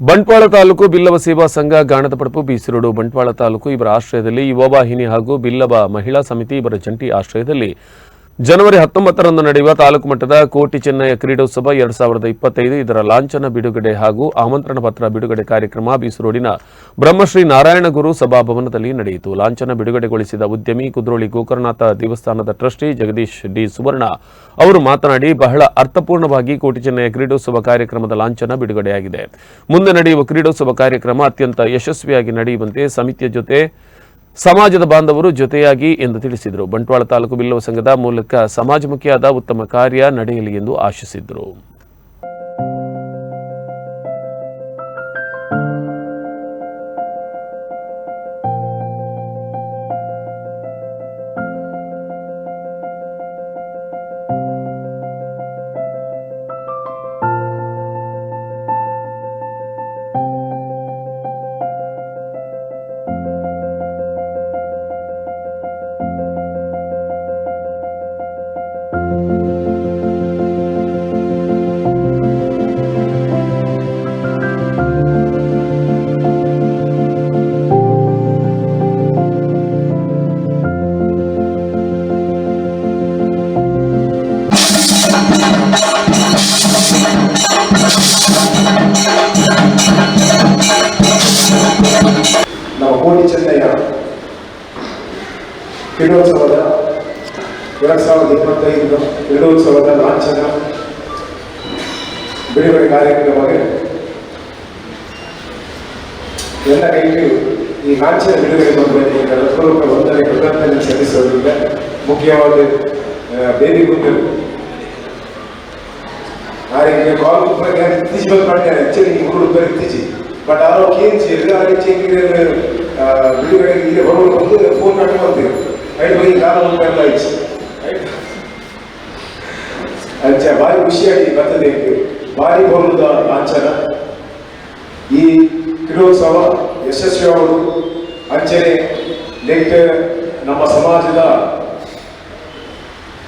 ಬಂಟ್ವಾಳ ತಾಲೂಕು ಬಿಲ್ಲವ ಸೇವಾ ಸಂಘ ಗಾಣದ ಪಡಪು ಬೀಸಿರೋಡು ಬಂಟ್ವಾಳ ತಾಲೂಕು ಇವರ ಆಶ್ರಯದಲ್ಲಿ ಯುವವಾಹಿನಿ ಹಾಗೂ ಬಿಲ್ಲವ ಮಹಿಳಾ ಸಮಿತಿ ಇವರ ಜಂಟಿ ಆಶ್ರಯದಲ್ಲಿ ಜನವರಿ ಹತ್ತೊಂಬತ್ತರಂದು ನಡೆಯುವ ತಾಲೂಕು ಮಟ್ಟದ ಕೋಟಿ ಚೆನ್ನಯ ಕ್ರೀಡೋತ್ಸವ ಎರಡ್ ಸಾವಿರದ ಇಪ್ಪತ್ತೈದು, ಇದರ ಲಾಂಛನ, ಬಿಡುಗಡೆ ಹಾಗೂ ಆಮಂತ್ರಣ ಪತ್ರ, ಬಿಡುಗಡೆ ಕಾರ್ಯಕ್ರಮ ಬೀಸರೋಡಿನ ಬ್ರಹ್ಮಶ್ರೀ ನಾರಾಯಣ ಗುರು ಸಭಾಭವನದಲ್ಲಿ ನಡೆಯಿತು. ಲಾಂಛನ ಬಿಡುಗಡೆಗೊಳಿಸಿದ ಉದ್ಯಮಿ ಕುದ್ರೋಳಿ ಗೋಕರ್ಣನಾಥ ದೇವಸ್ಥಾನದ ಟ್ರಸ್ಟಿ ಜಗದೀಶ್ ಡಿ ಸುವರ್ಣ ಅವರು ಮಾತನಾಡಿ, ಬಹಳ ಅರ್ಥಪೂರ್ಣವಾಗಿ ಕೋಟಿ ಚೆನ್ನಯ ಕ್ರೀಡೋತ್ಸವ ಕಾರ್ಯಕ್ರಮದ ಲಾಂಛನ ಬಿಡುಗಡೆಯಾಗಿದೆ. ಮುಂದೆ ನಡೆಯುವ ಕ್ರೀಡೋತ್ಸವ ಕಾರ್ಯಕ್ರಮ ಅತ್ಯಂತ ಯಶಸ್ವಿಯಾಗಿ ನಡೆಯುವಂತೆ ಸಮಿತಿಯ ಜೊತೆ ಸಮಾಜದ ಬಾಂಧವರು ಜೊತೆಯಾಗಿ ಎಂದು ತಿಳಿಸಿದರು. ಬಂಟ್ವಾಳ ತಾಲೂಕು ಬಿಲ್ಲವ ಸಂಘದ ಮೂಲಕ ಸಮಾಜಮುಖಿಯಾದ ಉತ್ತಮ ಕಾರ್ಯ ನಡೆಯಲಿ ಎಂದು ಆಶಿಸಿದರು. ಕೋಟಿ ಚೆನ್ನಯ್ಯ ಕ್ರೀಡೋತ್ಸವದ ಎರಡು ಸಾವಿರದ ಇಪ್ಪತ್ತೈದು ಕ್ರೀಡೋತ್ಸವದ ಲಾಂಛನ ಬಿಡುಗಡೆ ಕಾರ್ಯಕ್ರಮಕ್ಕೆ ಎಲ್ಲ ರೈತರು ಈ ಲಾಂಛನ ಬಿಡುಗಡೆ ಬಂದರೆ ಹೃತ್ಪೂರ್ವಕ ಒಂದನೇ ಕೃತಜ್ಞತೆ ಸಲ್ಲಿಸೋದ್ರಿಂದ ಮುಖ್ಯವಾದ ಬೇಬಿ ಗುಂಡರು ಆರಿಗೆ ಕಾಲ್ ಬಗ್ಗೆ ಇತ್ತೀಚೆ ಬಂದು ಮಾಡ್ತಾರೆ ಆಕ್ಚುಲಿ ಹುಡುಗರು ಬಟ್ ಆರೋ ಎಲ್ಲ ಚೇಂಜ್ ಬಿಡುಗಡೆ ಇಲ್ಲಿ ಬರುವಾಗ ಬಂದು ಫೋನ್ ಮಾಡ್ಕೊಂಡು ಬರ್ತೀವಿ ಐದು ಬೈ ಕಾಲ ಎಲ್ಲ ಆಯ್ತು. ಅಂಚ ಭಾರಿ ಖುಷಿಯಾಗಿ ಬರ್ತದೆ ಭಾರಿ ಬರುವುದ ಲಾಂಛನ ಈ ಕ್ರೀಡೋತ್ಸವ ಯಶಸ್ವಿಯಾಗುವುದು ಅಂಚನೆ, ನೆಕ್ಸ್ಟ್ ನಮ್ಮ ಸಮಾಜದ